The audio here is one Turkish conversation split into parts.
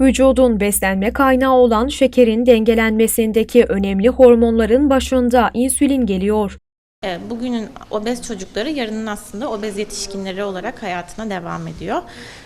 Vücudun beslenme kaynağı olan şekerin dengelenmesindeki önemli hormonların başında insülin geliyor. E, Bugünün obez çocukları yarının aslında obez yetişkinleri olarak hayatına devam ediyor.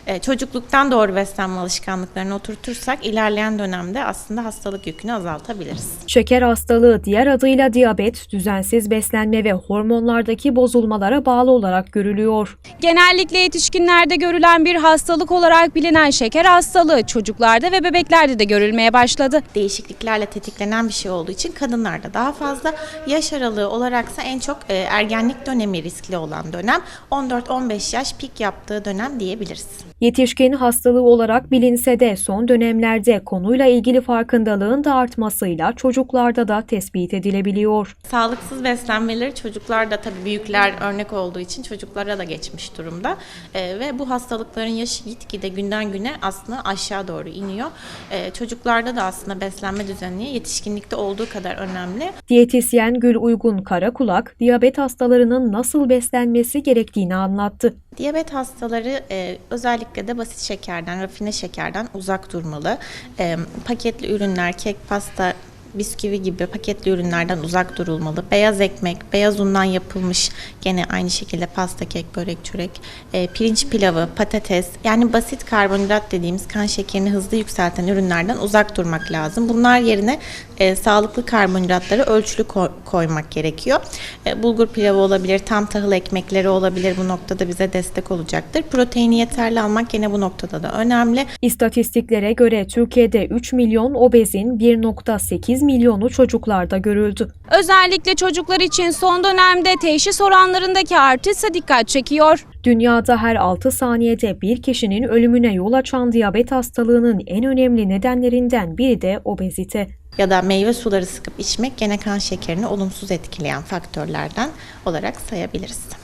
E, Çocukluktan doğru beslenme alışkanlıklarını oturtursak ilerleyen dönemde aslında hastalık yükünü azaltabiliriz. Şeker hastalığı diğer adıyla diyabet, düzensiz beslenme ve hormonlardaki bozulmalara bağlı olarak görülüyor. Genellikle yetişkinlerde görülen bir hastalık olarak bilinen şeker hastalığı çocuklarda ve bebeklerde de görülmeye başladı. Değişikliklerle tetiklenen bir şey olduğu için kadınlarda daha fazla yaş aralığı olaraksa en çok e, ergenlik dönemi riskli olan dönem 14-15 yaş pik yaptığı dönem diyebiliriz. Yetişkin hastalığı olarak bilinse de son dönemlerde konuyla ilgili farkındalığın da artmasıyla çocuklarda da tespit edilebiliyor. Sağlıksız beslenmeleri çocuklarda tabii büyükler örnek olduğu için çocuklara da geçmiş durumda. Ee, ve bu hastalıkların yaşı gitgide günden güne aslında aşağı doğru iniyor. Ee, çocuklarda da aslında beslenme düzeni yetişkinlikte olduğu kadar önemli. Diyetisyen Gül Uygun Karakulak, diyabet hastalarının nasıl beslenmesi gerektiğini anlattı. Diyabet hastaları e, özellikle de basit şekerden, rafine şekerden uzak durmalı. E, paketli ürünler, kek, pasta, bisküvi gibi paketli ürünlerden uzak durulmalı. Beyaz ekmek, beyaz undan yapılmış gene aynı şekilde pasta, kek, börek, çörek, e, pirinç pilavı, patates yani basit karbonhidrat dediğimiz kan şekerini hızlı yükselten ürünlerden uzak durmak lazım. Bunlar yerine e, sağlıklı karbonhidratları ölçülü ko- koymak gerekiyor. E, bulgur pilavı olabilir, tam tahıl ekmekleri olabilir bu noktada bize destek olacaktır. Proteini yeterli almak gene bu noktada da önemli. İstatistiklere göre Türkiye'de 3 milyon obezin 1.8 milyonu çocuklarda görüldü. Özellikle çocuklar için son dönemde teşhis oranlarındaki artışsa dikkat çekiyor. Dünyada her 6 saniyede bir kişinin ölümüne yol açan diyabet hastalığının en önemli nedenlerinden biri de obezite. Ya da meyve suları sıkıp içmek gene kan şekerini olumsuz etkileyen faktörlerden olarak sayabiliriz.